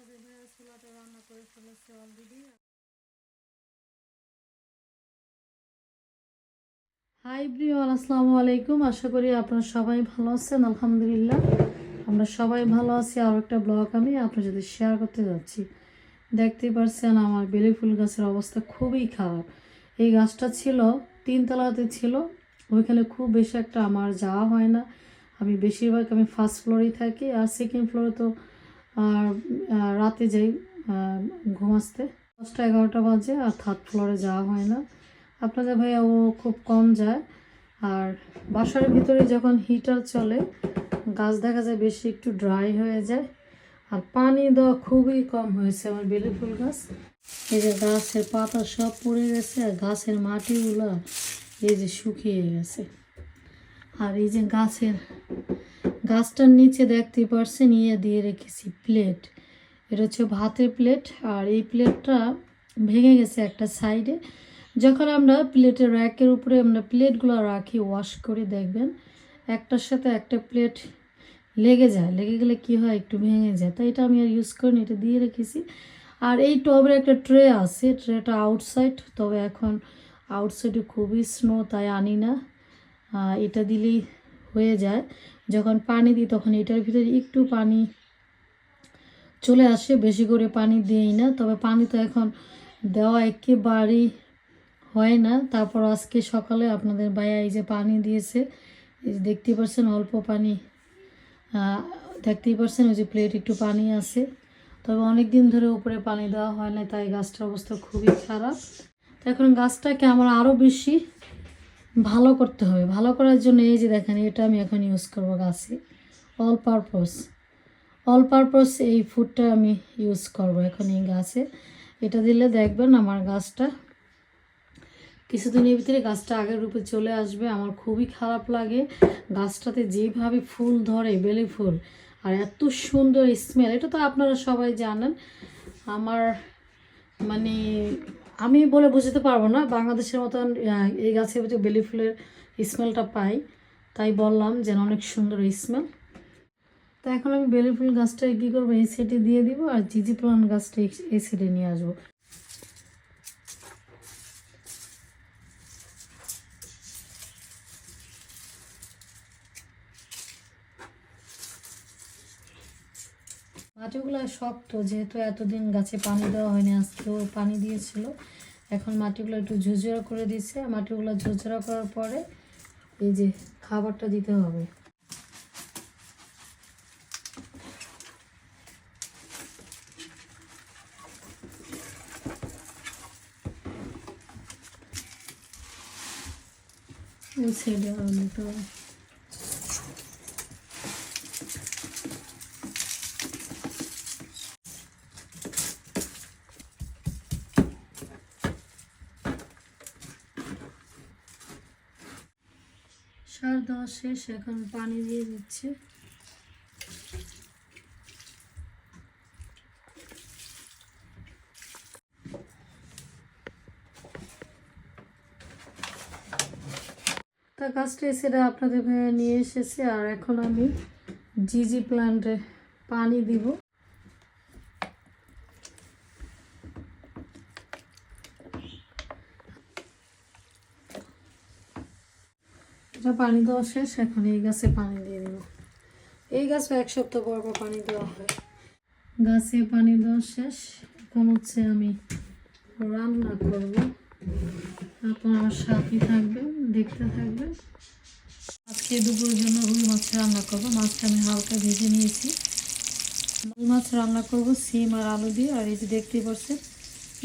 ছোলাটা রান্না করে ফেলেছে অলরেডি হাই আসসালামু আলাইকুম। আশা করি আপনারা সবাই ভালো আছেন, আলহামদুলিল্লাহ। আমরা সবাই ভালো আছি। একটা ব্লগ আমি আপনার সাথে শেয়ার করতে যাচ্ছি। দেখতেই পারছেন আমার বেলি ফুল গাছের অবস্থা খুবই খারাপ। এই গাছটা ছিল, তিনতলাতে ছিল। ওইখানে খুব বেশি একটা আমার যাওয়া হয় না। আমি বেশিরভাগ আমি ফার্স্ট ফ্লোরেই থাকি আর সেকেন্ড ফ্লোরে তো রাতে যাই আহ, ঘুম আসতে দশটা এগারোটা বাজে আর থার্ড ফ্লোরে যাওয়া হয় না। আপনাদের ভাইয়া ও খুব কম যায়। আর বাসার ভিতরে যখন হিটার চলে গাছ দেখা যায় বেশি একটু ড্রাই হয়ে যায়। আর পানি দেওয়া খুবই কম হয়েছে আমার বেলি ফুল গাছ। এই যে গাছের পাতা সব পড়ে গেছে আর গাছের মাটিগুলো এই যে শুকিয়ে গেছে। আর এই যে গাছের, গাছটার নিচে দেখতে পারছেন ইয়ে দিয়ে রেখেছি প্লেট এটা হচ্ছে ভাতের প্লেট আর এই প্লেটটা ভেঙে গেছে একটা সাইডে যখন আমরা প্লেটের র্যাকের উপরে আমরা প্লেটগুলো রাখি ওয়াশ করে দেখবেন, একটার সাথে একটা প্লেট লেগে যায়। লেগে গেলে কি হয়? একটু ভেঙে যায়। তাই এটা আমি আর ইউজ করিনি, এটা দিয়ে রেখেছি। আর এই টবের একটা ট্রে আছে ট্রেটা আউটসাইড তবে এখন আউটসাইডে খুবই স্নো তাই আনি না। এটা দিলেই হয়ে যায়। যখন পানি দিই তখন এটার ভিতরে একটু পানি চলে আসে, বেশি করে পানি দিই না। তবে পানি তো এখন দেওয়া একেবারেই হয় না। তারপর আজকে সকালে আপনাদের ভাইয়া এই যে পানি দিয়েছে, এই যে দেখতেই পাচ্ছেন অল্প পানি দেখতেই পাচ্ছেন ওই যে প্লেট একটু পানি আছে। তবে অনেক দিন ধরে উপরে পানি দেওয়া হয় না, তাই গাছটার অবস্থা খুবই খারাপ। তো এখন গাছটাকে আমার আরও বেশি ভালো করতে হবে। ভালো করার জন্য এই যে দেখেন, এটা আমি এখন ইউজ করব গাছে। অল পারপস অল পারপস এই ফুডটা আমি ইউজ করব এখন এই গাছে। এটা দিলে দেখবেন আমার গাছটা কিছুদিনের ভিতরে গাছটা আগের রূপে চলে আসবে। আমার খুবই খারাপ লাগে গাছটাতে যেভাবে ফুল ধরে, বেলি ফুল, আর এত সুন্দর স্মেল এটা তো আপনারা সবাই জানেন। আমার মানে আমি বলে বুঝতে পারব না, বাংলাদেশের মতন এই গাছে বেলি ফুলের স্মেলটা পাই। তাই বললাম যেন অনেক সুন্দর স্মেল তো এখন আমি বেলি ফুল গাছটা কী করব? এই সেটে দিয়ে দিব আর জিজি প্লান্ট গাছটা এই সেটে নিয়ে আসব। মাটিগুলো শক্ত, যেহেতু এতদিন গাছে পানি দেওয়া হয়নি, আজকেও পানি দিয়েছিল। এখন মাটিগুলো একটু ঝুরঝুরা করে দিচ্ছে মাটিগুলো ঝুরঝুরা করার পরে এই যে খাবারটা দিতে হবে। আরও সার দেওয়া শেষ এখন পানি দিয়ে দিচ্ছে। তা গাছটা সেটা আপনাদের নিয়ে এসেছে, আর এখন আমি জিজি প্ল্যান্টে পানি দিব। এটা পানি দেওয়া শেষ, এখন এই গাছে পানি দিয়ে দেবো। এই গাছে এক সপ্তাহ পর পর পানি দেওয়া হয়। গাছে পানি দেওয়া শেষ, এখন হচ্ছে আমি রান্না করব। আপনার আমার সাথে থাকবেন, দেখতে থাকবেন। আজকে দুপুরের জন্য রুই মাছ রান্না করব। মাছটা আমি হালকা ভেজে নিয়েছি। রুই মাছ রান্না করব, সিম আর আলু দিয়ে। আর এই যে দেখতেই পাচ্ছেন,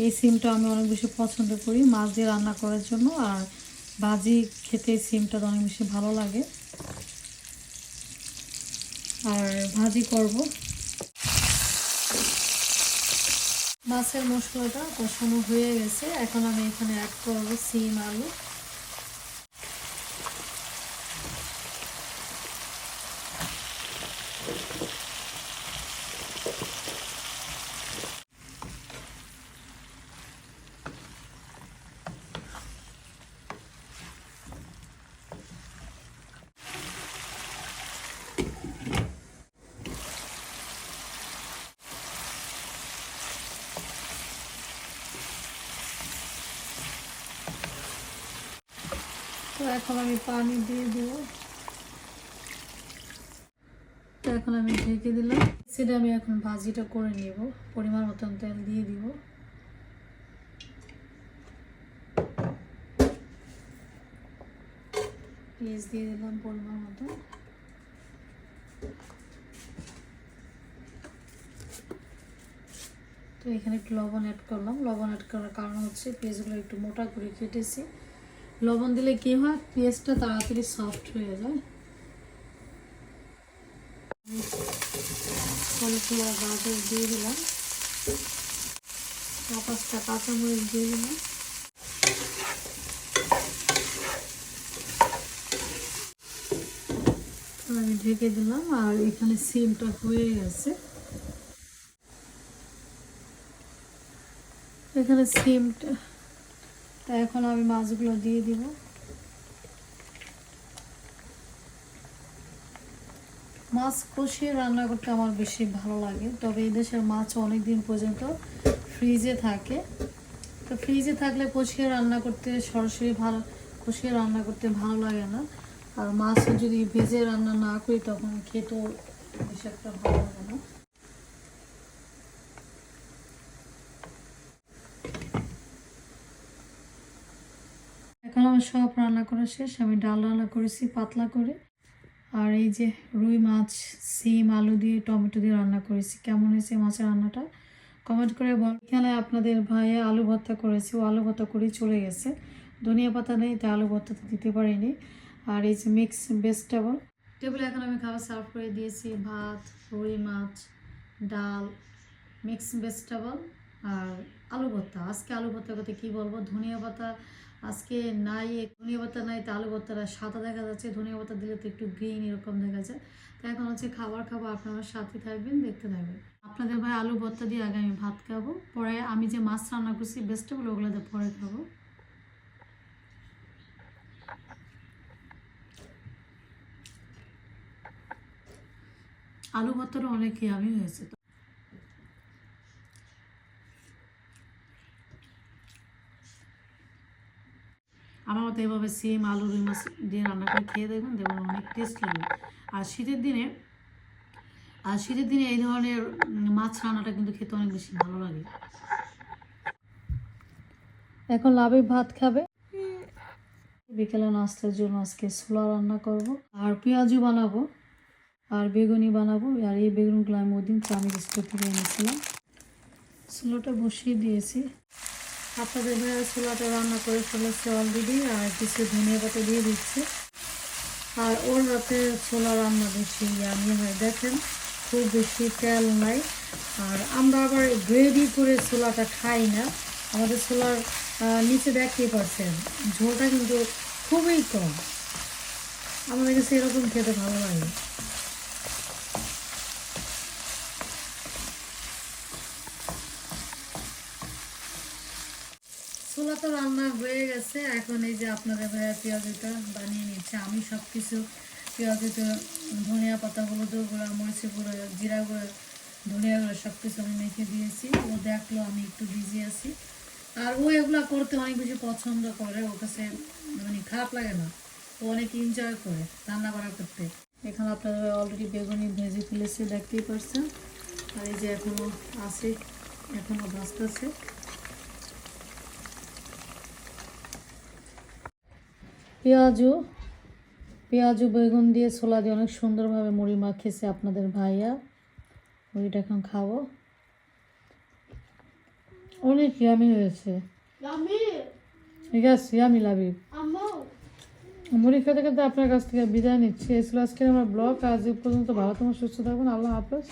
এই সিমটা আমি অনেক বেশি পছন্দ করি মাছ দিয়ে রান্না করার জন্য। আর ভাজি খেতে সিমটা অনেক বেশি ভালো লাগে। আর ভাজি করব। মাছের মশলাটা কষানো হয়ে গেছে। এখন আমি এখানে অ্যাড করব সিম আলু। Thank you. এখন আমি পানি দিয়ে দেব। তো এখন আমি ঢেকে দিলাম। সেটা আমি এখন ভাজিটা করে নেব। পরিমাণ মতন তেল দিয়ে দিব। পেঁয়াজ দিয়ে দিলাম পরিমাণ মতো তো এখানে একটু লবণ অ্যাড করলাম। লবণ অ্যাড করার কারণ হচ্ছে পেঁয়াজগুলো একটু মোটা করে কেটেছি। লবণ দিলে কি হয়? পেঁয়াজটা তাড়াতাড়ি সফট হয়ে যায়। গাজর দিয়ে দিলাম। পাঁচটা কাঁচামরিচ দিয়ে দিলাম। আমি ঢেকে দিলাম, আর এখানে সিমটা হয়ে গেছে। এখানে সিমটা তা এখন আমি মাছগুলো দিয়ে দিব। মাছ কষিয়ে রান্না করতে আমার বেশি ভালো লাগে, তবে এই দেশের মাছ অনেক দিন পর্যন্ত ফ্রিজে থাকে। তো ফ্রিজে থাকলে কষিয়ে রান্না করতে, সরাসরি ভালো, কষিয়ে রান্না করতে ভালো লাগে না। আর মাছ যদি ভেজে রান্না না করি, তখন খেতেও বেশি একটা ভালো লাগে না। আমার সব রান্না করা শেষ, আমি ডাল রান্না করেছি পাতলা করে। আর এই যে রুই মাছ, সিম, আলু দিয়ে, টমেটো দিয়ে রান্না করেছি। কেমন হয়েছে মাছের রান্নাটা? কমেন্ট করে বল। এখানে আপনাদের ভাইয়ে আলু ভর্তা করেছি। ও আলু ভর্তা করেই চলে গেছে। ধনিয়া পাতা নেই, তাই আলু ভর্তাতে দিতে পারিনি। আর এই যে মিক্স ভেজিটেবল। টেবিলে এখন আমি খাবার সার্ভ করে দিয়েছি। ভাত, রুই মাছ, ডাল, মিক্স ভেজিটেবল আর আলু ভর্তা। আজকে আলু ভর্তা করতে কী বলব? ধনিয়া পাতা আজকে নাই, ধনিয়া পাতা নাই, তো আলু ভর্তাটা সাদা দেখা যাচ্ছে। ধনিয়া পাতা দিলে তো একটু গ্রিন এরকম দেখা যায়। তো এখন হচ্ছে খাবার খাব, আপনারা সাথে থাকবেন, দেখতে থাকবেন। আপনাদের ভাই আলু ভর্তা দিয়ে আগে আমি ভাত খাব, পরে আমি যে মাছ রান্না করছি ভেজিটেবল ওগুলোতে পরে খাব। আলু ভর্তাটা অনেক আমি হয়েছে তো আমার মতো এভাবে সিম আলু রুই মাছ দিয়ে রান্না করে খেয়ে দেখবেন দেখবেন অনেক টেস্ট লাগে আর শীতের দিনে, আর শীতের দিনে এই ধরনের মাছ রান্নাটা কিন্তু খেতে অনেক বেশি ভালো লাগে। এখন লাভে ভাত খাবে। বিকেলে নাস্তার জন্য আজকে ছোলা রান্না করব, আর পেঁয়াজও বানাবো, আর বেগুনি বানাবো, আর এই বেগুনগুলো আমি ওদিন চামি স্টোর থেকে এনেছিলাম ছোলাটা বসিয়ে দিয়েছি। আপনাদের ভাইয়া ছোলাটা রান্না করে ফেলেছে অলরেডি আর কিছু ধনিয়া পাতা দিয়ে দিচ্ছে। আর ওর হাতে ছোলা রান্না বেশি আমি হয়, দেখেন, খুব বেশি তেল নাই। আর আমরা আবার গ্রেভি করে ছোলাটা খাই না। আমাদের ছোলার নিচে দেখতেই পারছেন ঝোলটা কিন্তু খুবই কম। আমাদের কাছে এরকম খেতে ভালো লাগে। ছোলা তো রান্না হয়ে গেছে। এখন এই যে আপনাদের ভাইয়া পেঁয়াজটা বানিয়ে নিচ্ছে। আমি সব কিছু পেঁয়াজটা ধনিয়া পাতা, হলুদ গুঁড়া, মরিচের গুঁড়া, জিরা গুঁড়া, ধনিয়া গুঁড়া সব কিছু আমি মেখে দিয়েছি। ও দেখল আমি একটু বিজি আছি। আর ও এগুলা করতে অনেক বেশি পছন্দ করে। ওর কাছে মানে খারাপ লাগে না। ও অনেক এনজয় করে রান্না বান্না করতে। এখানে আপনারা অলরেডি বেগুনি ভেজে ফেলেছে, দেখতেই পারছেন। আর এই যে এখনও আছে, এখনও ভাজতেছে। পেঁয়াজু পেঁয়াজু বেগুন দিয়ে ছোলা দিয়ে অনেক সুন্দরভাবে মুড়ি মাখিয়েছে আপনাদের ভাইয়া। মুড়িটা এখন খাব। অনেক ইয়ামি হয়েছে! ঠিক আছে ইয়ামি লাভি! মুড়ি খেতে খেতে আপনার কাছ থেকে বিদায় নিচ্ছি। এই ছিল আজকের আমার ব্লগ। আজ পর্যন্ত ভালো তোমার সুস্থ থাকবেন আল্লাহ হাফেজ।